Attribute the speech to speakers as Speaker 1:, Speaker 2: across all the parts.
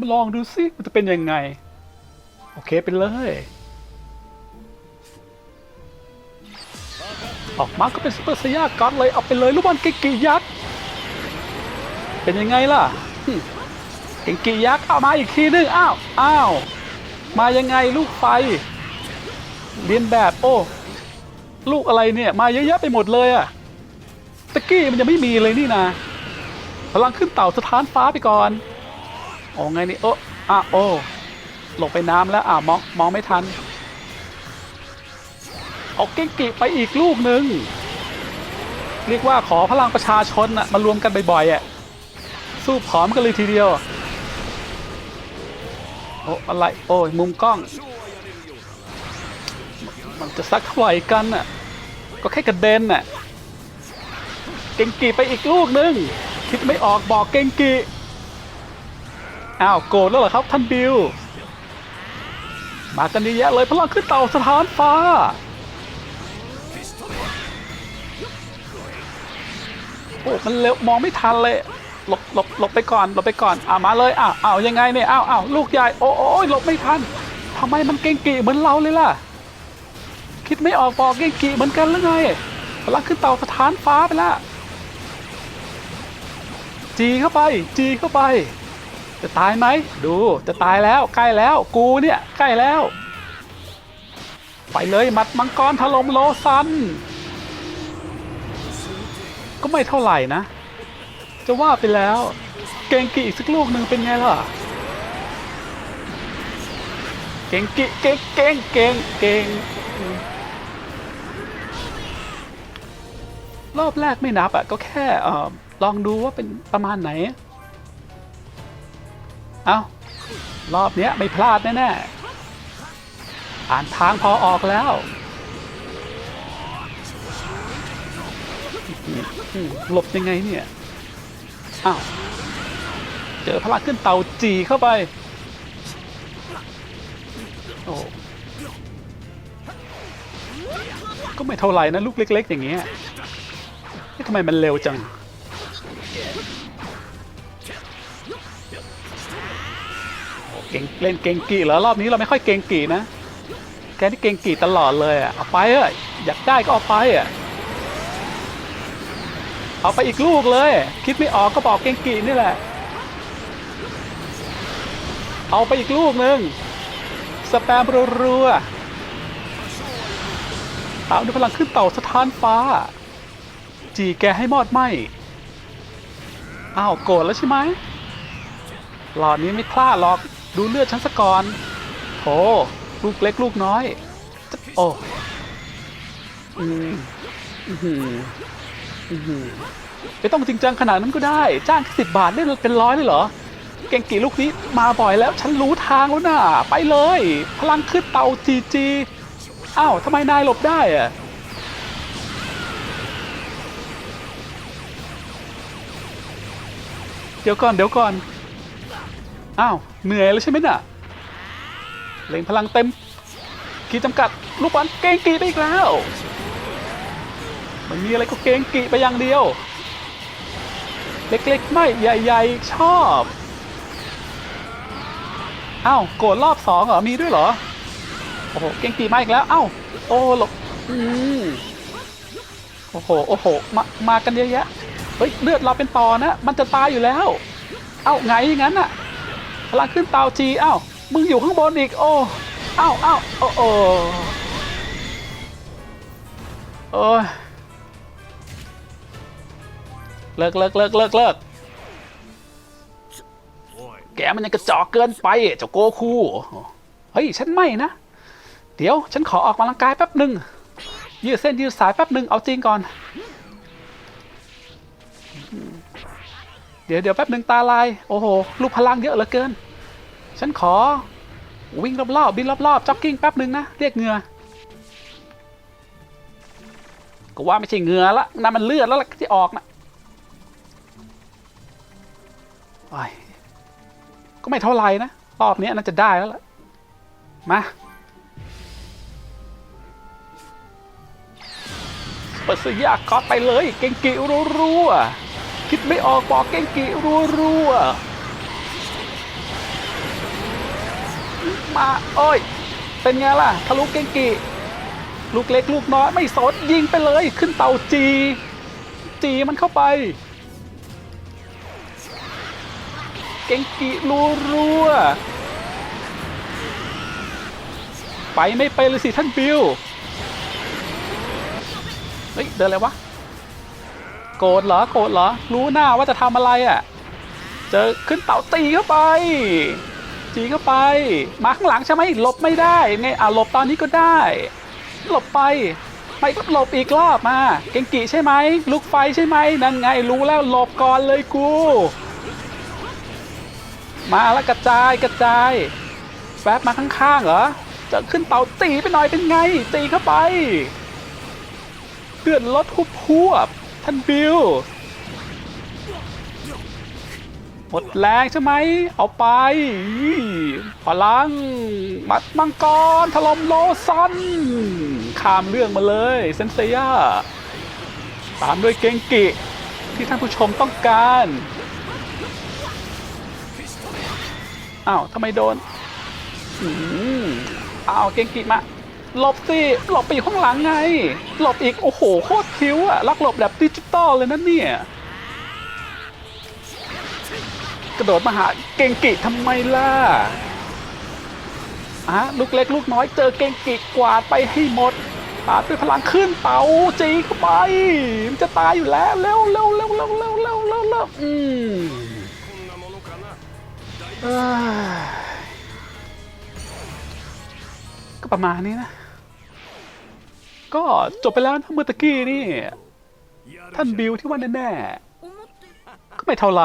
Speaker 1: มาลองดูสิมันจะเป็นยังไง โอเคไปเลย ออกมาก็เป็นซุปเปอร์สยาก๊อตเลยเอาไปเลยลูกบอลเกกียักษ์เป็นยังไงล่ะเกกียักษ์เอามาอีกทีนึงอ้าวอ้าวมายังไงลูกไฟเรียนแบบโอ้ลูกอะไรเนี่ยมาเยอะแยะไปหมดเลยอะตะกี้มันยังไม่มีเลยนี่นะพลังขึ้นเต่าสถานฟ้าไปก่อน อ้ไงนี่โอ้อะโอ้ลงไปน้ำแล้วอะมองมองไม่ทัน เอาเก่งกิไปอีกลูกหนึ่งเรียกว่าขอพลังประชาชนอะมารวมกันบ่อยๆอะสู้ผอมกันเลยทีเดียว โอ้อะไรโอ้ยมุมกล้อง มันจะสักเท่าไหร่กันน่ะก็แค่กระเด็นน่ะเก่งกีไปอีกลูกหนึ่งคิดไม่ออกบอกเก่งกี อ้าวโกรธแล้วเหรอครับท่านบิวมากันเยอะแยะเลยพลังขึ้นเต่าสถานฟ้า โอ้มันเร็วมองไม่ทันเลยหลบหลบหลบไปก่อนหลบไปก่อนอ่ามาเลยอ้าวอ้าวยังไงเนี่ยอ้าวอ้าวลูกใหญ่โอ้โอ้ยหลบไม่ทันทำไมมันเก่งกีเหมือนเราเลยล่ะ คิดไม่ออกบอกเก่งกีเหมือนกันหรือไงพลังขึ้นเต่าสถานฟ้าไปแล้วจีเข้าไป จีเข้าไป จะตายไหม ดูจะตายแล้วใกล้แล้ว กูเนี่ยใกล้แล้ว ไปเลยหมัดมังกรถล่มโลซัน ก็ไม่เท่าไหร่นะ จะว่าไปแล้ว เกงกิอีกสักลูกหนึ่งเป็นไงล่ะ เก่งกิเก่งเก่งเก่งเก่งรอบแรกไม่นับอะก็แค่ลองดูว่าเป็นประมาณไหน เอารอบเนี้ยไม่พลาดแน่ๆ อ่านทางพอออกแล้ว หลบยังไงเนี่ย อ้าว เจอพลังขึ้นเต่าจีเข้าไป โอ้ ก็ไม่เท่าไหร่นะลูกเล็ก ๆ อย่างเงี้ยทำไมมันเร็วจัง โอ้เก่งเล่นเก่งกี่เหรอรอบนี้เราไม่ค่อยเก่งกี่นะแกนี่เก่งกี่ตลอดเลยอะเอาไปเอ้ยอยากได้ก็เอาไปอะเอาไปอีกลูกเลย คิดไม่ออกก็บอกเก่งกี่นี่แหละ เอาไปอีกลูกหนึ่งสแปมรัวๆตามด้วยพลังขึ้นเต่าสถานฟ้า จีแกให้มอดไหมอ้าวโกรธแล้วใช่ไหม หลอดนี้ไม่พลาดหรอก ดูเลือดฉันสะก่อนโถลูกเล็กลูกน้อย โอ้อืมอือหืออื้อหือไม่ต้องจริงจังขนาดนั้นก็ได้ จ้างแค่สิบบาทได้เป็นร้อยเลยเหรอ เก่งกี่ลูกนี้มาบ่อยแล้ว ฉันรู้ทางแล้วน่ะ ไปเลย พลังขึ้นเตาจีจีอ้าวทำไมนายหลบได้อะเดี๋ยวก่อนเดี๋ยวก่อน อ้าว เหนื่อยแล้วใช่ไหมน่ะเล่งพลังเต็มขีดจำกัด ลูกบอลเก่งกีไปอีกแล้วไม่มีอะไรก็เกรงกิไปอย่างเดียว เล็กๆ ไม่ ใหญ่ๆ ชอบอ้าวโกรธรอบสองเหรอ มีด้วยเหรอ โอ้โห เกรงกิมาอีกแล้ว อ้าว โอ้หลบอืมโอ้โห โอ้โห มา มากันเยอะแยะ เฮ้ย เลือดเราเป็นต่อนะ มันจะตายอยู่แล้ว เอ้าไงอย่างนั้นน่ะ พลังขึ้นเตาจีเอ้ามึงอยู่ข้างบนอีกโอ้เอ้าเอ้าโอ้โอ้โอ้ยเลิกเลิกเลิกเลิกเลิกแกมันยังกระจอกเกินไปเจ้าโกคูเฮ้ยฉันไม่นะ เดี๋ยวฉันขอออกกำลังกายแป๊บหนึ่งยืดเส้นยืดสายแป๊บหนึ่งเอาจริงก่อน เดี๋ยวเดี๋ยวแป๊บหนึ่งตาลาย โอ้โห ลูกพลังเยอะเหลือเกิน ฉันขอ วิ่งรอบๆบินรอบๆจ็อกกิ้งแป๊บหนึ่งนะ เรียกเหงื่อก็ว่าไม่ใช่เหงื่อละนั่นมันเลือดแล้วล่ะที่ออกนะโอ้ก็ไม่เท่าไหร่นะรอบนี้น่าจะได้แล้วล่ะ มาเปิดสยากกอไปเลย เก่งกิรัวๆ คิดไม่ออกบอกเก่งกิรัวๆมาโอ้ย เป็นไงล่ะทะลุเกงกิลูกเล็กลูกน้อยไม่สนยิงไปเลย ขึ้นเตาจี จีมันเข้าไป เกงกิรัวรัวไปไม่ไปเลยสิท่านบิลเฮ้ย เดินอะไรวะ โกรธเหรอโกรธเหรอ รู้หน้าว่าจะทำอะไรอะ่ะ เจอขึ้นเต่าตีเข้าไปจีเข้าไป มาข้างหลังใช่ไหมหลบไม่ได้ไงอะหลบตอนนี้ก็ได้ หลบไปไม่ก็หลบอีกรอบมา เก่งกีใช่ไหมลูกไฟใช่ไหมนั่นไงรู้แล้วหลบก่อนเลยกู มาแล้วกระจายกระจายแฟบมาข้างๆเหรอจะขึ้นเต่าตีไปหน่อยเป็นไงตีเข้าไปเดือดรถคุบพวบ ท่านบิลหมดแรงใช่ไหม เอาไป พลัง มัดมังกร ถล่มโลซัน ข้ามเรื่องมาเลยเซนเซียตามด้วยเกงกิ ที่ท่านผู้ชมต้องการ อ้าวทำไมโดนอ้าวเกงกิมา หลบสิหลบไปอยู่ข้องหลังไง หลบอีก โอ้โห โคตรคิ้วอะลักหลบแบบดิจิตอลเลยนะเนี่ย กระโดดมาหาเกงกิทำไมล่ะอะลูกเล็กลูกน้อยเจอเกงกิกวาดไปให้หมดปาดไปพลังขึ้นเป่าจีเข้าไป มันจะตายอยู่แล้วเร็วเร็วเร็วเร็วเร็วเร็วเร็วอืม ก็ประมาณนี้นะ ก็จบไปแล้วนะเมื่อตะกี้นี่ ท่านบิวที่ว่าแน่ๆก็ไม่เท่าไร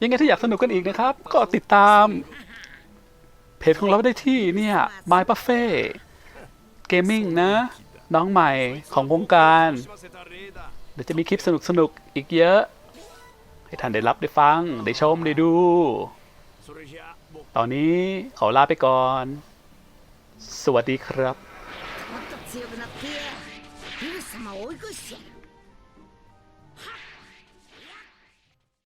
Speaker 1: ยังไงถ้าอยากสนุกกันอีกนะครับ ก็ติดตาม เพจของเราได้ที่เนี่ย My Buffet Gaming นะ น้องใหม่ของวงการ เดี๋ยวจะมีคลิปสนุกๆอีกเยอะ ให้ท่านได้รับได้ฟัง ได้ชม ได้ดู ตอนนี้ขอลาไปก่อน สวัสดีครับ